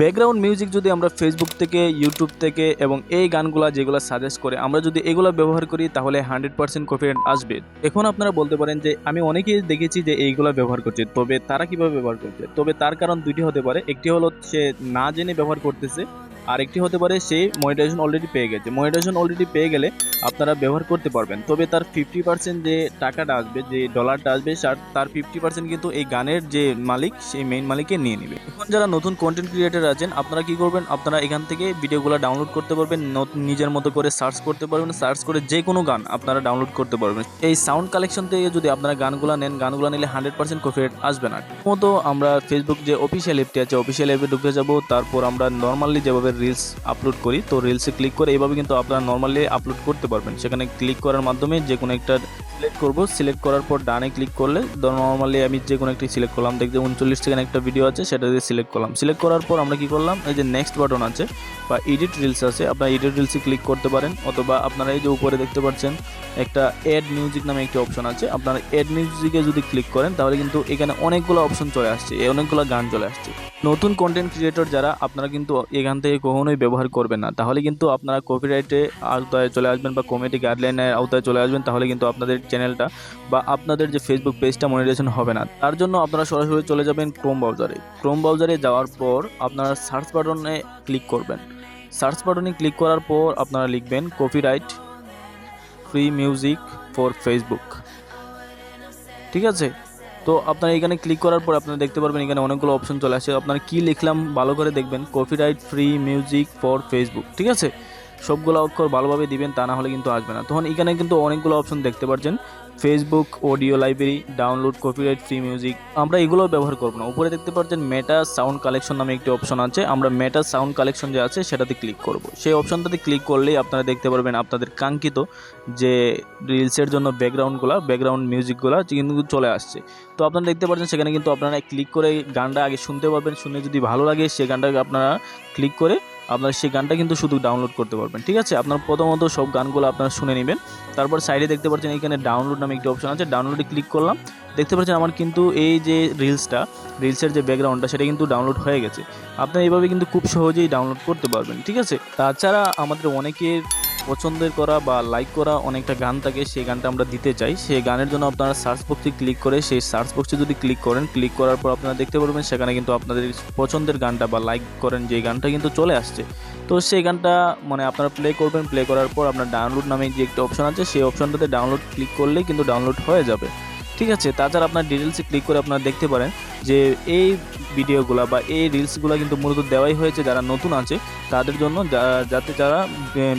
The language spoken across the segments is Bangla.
ব্যাকগ্রাউন্ড মিউজিক যদি আমরা ফেসবুক থেকে ইউটিউব থেকে এবং এই গানগুলা যেগুলো সাজেস্ট করে, আমরা যদি এগুলো ব্যবহার করি, তাহলে হান্ড্রেড পার্সেন্ট কপিরাইট আসবে। এখন আপনারা বলতে পারেন যে, আমি অনেকেই দেখেছি যে এইগুলো ব্যবহার করছে, তবে তারা কীভাবে ব্যবহার করছে? তবে তার কারণ দুইটি হতে পারে, একটি হলো সে না জেনে ব্যবহার করতেছে, আর একটি হতে পারে সে মনিটাইজেশন অলরেডি পেয়ে গেছে। মনিটাইজেশন অলরেডি পেয়ে গেলে আপনারা ব্যবহার করতে পারবেন। তবে তার ফিফটি পার্সেন্ট যে টাকাটা আসবে, যে ডলারটা আসবে তার- ফিফটি পার্সেন্ট কিন্তু এই গানের যে মালিক, সেই মেইন মালিককে নিয়ে নেবে। এখন যারা নতুন কন্টেন্ট ক্রিয়েটার আছেন, আপনারা কি করবেন? আপনারা এখান থেকে ভিডিওগুলো ডাউনলোড করতে পারবেন নিজের মতো করে সার্চ করতে পারবেন সার্চ করে যে কোনো গান আপনারা ডাউনলোড করতে পারবেন। এই সাউন্ড কালেকশন থেকে যদি আপনারা গানগুলো নেন, গানগুলো নিলে হান্ড্রেড পার্সেন্ট কপিরাইট আসবে না। মতো আমরা ফেসবুক যে অফিসিয়াল অ্যাপটি আছে অফিসিয়াল অ্যাপে ঢুকে যাব, তারপর আমরা নর্মালি যেভাবে রিলস আপলোড করি, তো রিলসে ক্লিক করে এইভাবে কিন্তু আপনারা নর্মালি আপলোড করতে পারবেন। সেখানে ক্লিক করার মাধ্যমে যে কোনো একটা সিলেক্ট করব। সিলেক্ট করার পর ডানে ক্লিক করলে নর্মালি আমি যে কোনো একটি সিলেক্ট করলাম। দেখতে উনচল্লিশ সেকেন্ড একটা ভিডিও আছে, সেটা দিয়ে সিলেক্ট করলাম। সিলেক্ট করার পর আমরা কি করলাম? এই যে নেক্সট বাটন আছে বা এডিট রিলস আছে, আপনারা এডিট রিলসে ক্লিক করতে পারেন। অথবা আপনারা এই যে উপরে দেখতে পাচ্ছেন, একটা অ্যাড মিউজিক নামে একটি অপশন আছে। আপনারা অ্যাড মিউজিকে যদি ক্লিক করেন, তাহলে কিন্তু এখানে অনেকগুলো অপশন চলে আসছে। এই অনেকগুলো গান চলে আসছে। নতুন কন্টেন্ট ক্রিয়েটর যারা, আপনারা কিন্তু এখান থেকে কখনোই ব্যবহার করবেন না। তাহলে কিন্তু আপনারা কপিরাইটে আওতায় চলে আসবেন বা কমিটি গাইডলাইনের আওতায় চলে আসবেন, তাহলে কিন্তু আপনাদের চ্যানেলটা বা আপনাদের যে ফেসবুক পেজটা মনিটাইজেশন হবে না। তার জন্য আপনারা সরাসরি চলে যাবেন ক্রোম ব্রাউজারে ক্রোম ব্রাউজারে যাওয়ার পর আপনারা সার্চ বাটনে ক্লিক করবেন। সার্চ বাটনে ক্লিক করার পর আপনারা লিখবেন copyright free music for Facebook ঠিক আছে? তো আপনারা এখানে ক্লিক করার পর আপনারা দেখতে পারবেন এখানে অনেকগুলো অপশন চলে আসে। আপনারা কি লিখলাম ভালো করে দেখবেন copyright free music for Facebook ঠিক আছে? সবগুলো অক্ষর ভালোভাবে দিবেন তা না হলে কিন্তু আসবে না। তখন এখানে কিন্তু অনেকগুলো অপশন দেখতে পাচ্ছেন Facebook audio library download copyright free music আমরা এগুলো ব্যবহার করব না। উপরে দেখতে পাচ্ছেন মেটা সাউন্ড কালেকশন নামে একটি অপশন আছে। আমরা মেটা সাউন্ড কালেকশন যে আছে, সেটাতে ক্লিক করব। সেই অপশনটাতে ক্লিক করলেই আপনারা দেখতে পারবেন আপনাদের কাঙ্ক্ষিত যে রিলসের জন্য ব্যাকগ্রাউন্ডগুলো ব্যাকগ্রাউন্ড মিউজিকগুলো কিন্তু চলে আসছে। তো আপনারা দেখতে পাচ্ছেন সেখানে কিন্তু আপনারা ক্লিক করে গানটা আগে শুনতে পারবেন। শুনে যদি ভালো লাগে সেই গানটাকে আপনারা ক্লিক করে আপনারা সেই গানটা কিন্তু শুধু ডাউনলোড করতে পারবেন, ঠিক আছে? আপনার প্রথমত সব গানগুলো আপনারা শুনে নেবেন। তারপর সাইডে দেখতে পাচ্ছেন এখানে ডাউনলোড নামে একটি অপশন আছে ডাউনলোডে ক্লিক করলাম। দেখতে পাচ্ছেন আমার কিন্তু এই যে রিলসটা রিলসের যে ব্যাকগ্রাউন্ডটা সেটা কিন্তু ডাউনলোড হয়ে গেছে। আপনারা এইভাবে কিন্তু খুব সহজেই ডাউনলোড করতে পারবেন, ঠিক আছে? তাছাড়া আমাদের অনেকের পছন্দের করা বা লাইক করা অনেকটা গান থাকে, সেই গানটা আমরা দিতে চাই। সেই গানের জন্য আপনারা সার্চ বক্সে ক্লিক করে সেই সার্চ বক্সে যদি ক্লিক করেন ক্লিক করার পর আপনারা দেখতে পারবেন সেখানে কিন্তু আপনাদের পছন্দের গানটা বা লাইক করেন যে গানটা কিন্তু চলে আসছে। তো সেই গানটা মানে আপনারা প্লে করবেন প্লে করার পর আপনার ডাউনলোড নামে যে একটা অপশন আছে, সেই অপশনটাতে ডাউনলোড ক্লিক করলেই কিন্তু ডাউনলোড হয়ে যাবে। ঠিক আছে, তাছাড়া আপনার ডিটেলসে ক্লিক করে আপনারা দেখতে পারেন। যে এই ভিডিওগুলো বা এই রিলসগুলো কিন্তু মূলত দেওয়াই হয়েছে যারা নতুন আছে, তাদের জন্য যাতে যারা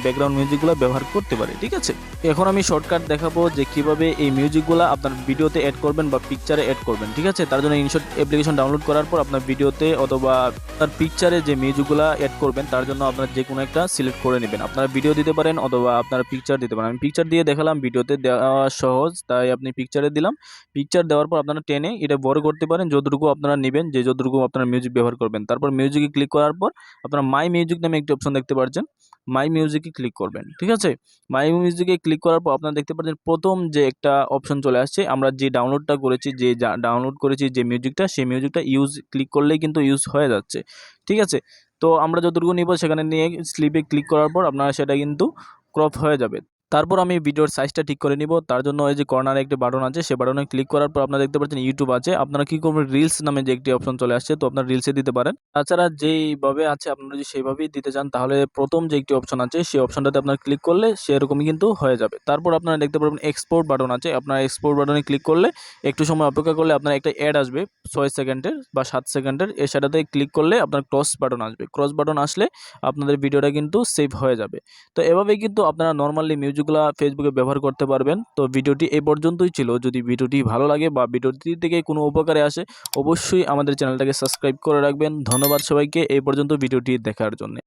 ব্যাকগ্রাউন্ড মিউজিকগুলো ব্যবহার করতে পারে, ঠিক আছে? এখন আমি শর্টকাট দেখাবো যে কীভাবে এই মিউজিকগুলো আপনার ভিডিওতে অ্যাড করবেন বা পিকচারে অ্যাড করবেন, ঠিক আছে? তার জন্য ইনশর্ট অ্যাপ্লিকেশন ডাউনলোড করার পর আপনার ভিডিওতে অথবা তার পিকচারে যে মিউজিকগুলো অ্যাড করবেন, তার জন্য আপনার যে কোনো একটা সিলেক্ট করে নেবেন। আপনারা ভিডিও দিতে পারেন অথবা আপনারা পিকচার দিতে পারেন। আমি পিকচার দিয়ে দেখালাম, ভিডিওতে দেওয়া সহজ, তাই আপনি পিকচারে দিলাম। পিকচার দেওয়ার পর আপনারা টেনে এটা বড় করতে পারেন যতটুকু আপনারা নেবেন, যে যতটুকু আপনারা মিউজিক ব্যবহার করবেন। তারপর মিউজিকে ক্লিক করার পর আপনারা মাই মিউজিক নামে একটি অপশন দেখতে পাচ্ছেন মাই মিউজিকে ক্লিক করবেন, ঠিক আছে? মাই মিউজিকে ক্লিক করার পর আপনারা দেখতে পাচ্ছেন প্রথম যে একটা অপশন চলে আসছে, আমরা যে ডাউনলোডটা করেছি, যে ডাউনলোড করেছি, যে মিউজিকটা সেই মিউজিকটা ইউজ ক্লিক করলেই কিন্তু ইউজ হয়ে যাচ্ছে, ঠিক আছে? তো আমরা যতটুকু নিব সেখানে নিয়ে স্লিপে ক্লিক করার পর আপনারা সেটা কিন্তু ক্রপ হয়ে যাবে। তারপর আমি ভিডিওর সাইজটা ঠিক করে নিব। তার জন্য এই যে কর্নারে একটি বাটন আছে, সে বাটনে ক্লিক করার পর আপনারা দেখতে পাচ্ছেন ইউটিউব আছে। আপনারা কি করবেন? রিলস নামে যে একটি অপশন চলে আসছে, তো আপনার রিলসে দিতে পারেন। তাছাড়া যেইভাবে আছে, আপনারা যদি সেইভাবেই দিতে চান, তাহলে প্রথম যে একটি অপশন আছে, সেই অপশনটাতে আপনার ক্লিক করলে সেরকমই কিন্তু হয়ে যাবে। তারপর আপনারা দেখতে পারবেন এক্সপোর্ট বাটন আছে। আপনার এক্সপোর্ট বাটনে ক্লিক করলে একটু সময় অপেক্ষা করলে আপনার একটা অ্যাড আসবে ছয় সেকেন্ডের বা সাত সেকেন্ডের। এ সেটাতে ক্লিক করলে আপনার ক্রস বাটন আসবে। ক্রস বাটন আসলে আপনাদের ভিডিওটা কিন্তু সেভ হয়ে যাবে। তো এভাবেই কিন্তু আপনারা নর্মালি মিউজিকগুলো ফেসবুকে ব্যবহার করতে পারবেন। তো ভিডিওটি এই পর্যন্তই ছিল। যদি ভিডিওটি ভালো লাগে বা ভিডিওটি থেকে কোনো উপকারে আসে, অবশ্যই আমাদের চ্যানেলটাকে সাবস্ক্রাইব করে রাখবেন। ধন্যবাদ সবাইকে। এই পর্যন্ত ভিডিওটি দেখার জন্য।